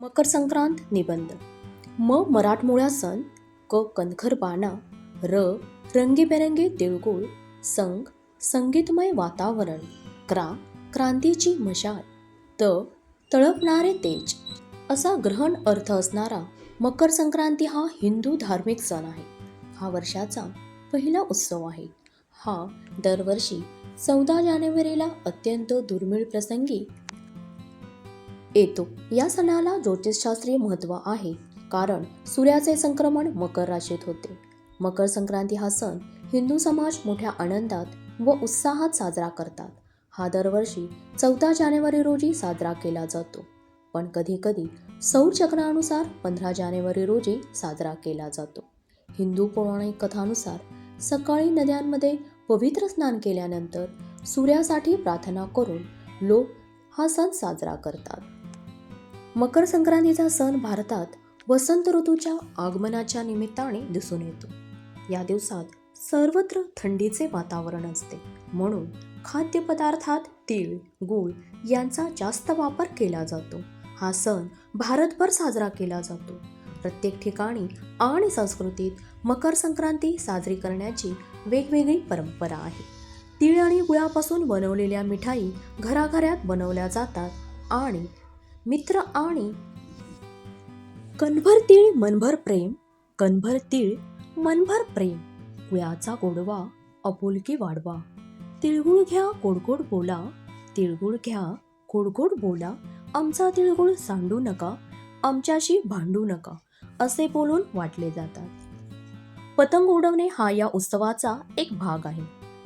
मकर संक्रांत निबंध. म मराठमोळा सण क कणखर बाणा र रंगीबेरंगी तिळगुळ संग संगीतमय वातावरण क्रा क्रांतीची मशाल त तळपणारे तेज असा ग्रहण अर्थ असणारा मकर संक्रांती हा हिंदू धार्मिक सण आहे. हा वर्षाचा पहिला उत्सव आहे. हा दरवर्षी चौदा जानेवारीला अत्यंत दुर्मिळ प्रसंगी येतो. या सणाला ज्योतिषशास्त्रीय महत्त्व आहे. कारण सूर्याचे संक्रमण मकर राशीत होते. मकर संक्रांती हा सण हिंदू समाज मोठ्या आनंदात व उत्साहात साजरा करतात. हा दरवर्षी चौदा जानेवारी रोजी साजरा केला जातो. पण कधीकधी सौरचक्रानुसार पंधरा जानेवारी रोजी साजरा केला जातो. हिंदू पौराणिक कथानुसार सकाळी नद्यांमध्ये पवित्र स्नान केल्यानंतर सूर्यासाठी प्रार्थना करून लोक हा सण साजरा करतात. मकर संक्रांतीचा सण भारतात वसंत ऋतूच्या आगमनाच्या निमित्ताने दिसून येतो. या दिवसात सर्वत्र थंडीचे वातावरण असते. म्हणून खाद्यपदार्थात तीळ गूळ यांचा जास्त वापर केला जातो. हा सण भारतभर साजरा केला जातो. प्रत्येक ठिकाणी आणि संस्कृतीत मकर संक्रांती साजरी करण्याची वेगवेगळी परंपरा आहे. तीळ आणि गुळापासून बनवलेल्या मिठाई घराघरात बनवल्या जातात आणि मित्र आणि कणभर तीळ मनभर प्रेम कणभर तीळ मनभर प्रेम. गुळाचा गोडवा अपुलकी वाढवा. तिळगुळ घ्या गोडगोड बोला. तिळगुळ घ्या गोडगोड बोला. आमचा तिळगुळ सांडू नका आमच्याशी भांडू नका असे बोलून वाटले जातात. पतंग उडवणे हा या उत्सवाचा एक भाग आहे.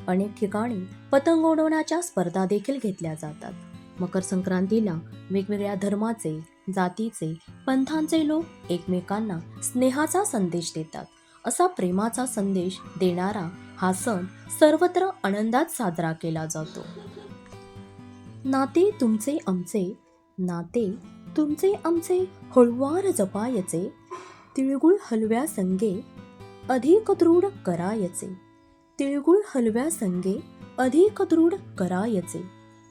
अनेक ठिकाणी पतंग उडवण्याच्या स्पर्धा देखील घेतल्या जातात. मकर संक्रांतीला वेगवेगळ्या धर्माचे जातीचे पंथांचे लोक एकमेकांना स्नेहाचा संदेश देतात. असा प्रेमाचा संदेश देणारा हा सण सर्वत्र आनंदात साजरा केला जातो. नाते तुमचे आमचे नाते तुमचे आमचे हळुवार जपायचे तिळगुळ हलव्या संगे अधिक दृढ करायचे. तिळगुळ हलव्या संगे अधिक दृढ करायचे.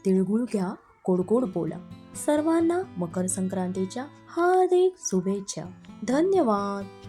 तिळगुळ घ्या गोडगोड बोला. सर्वांना मकर संक्रांतीच्या हार्दिक शुभेच्छा. धन्यवाद.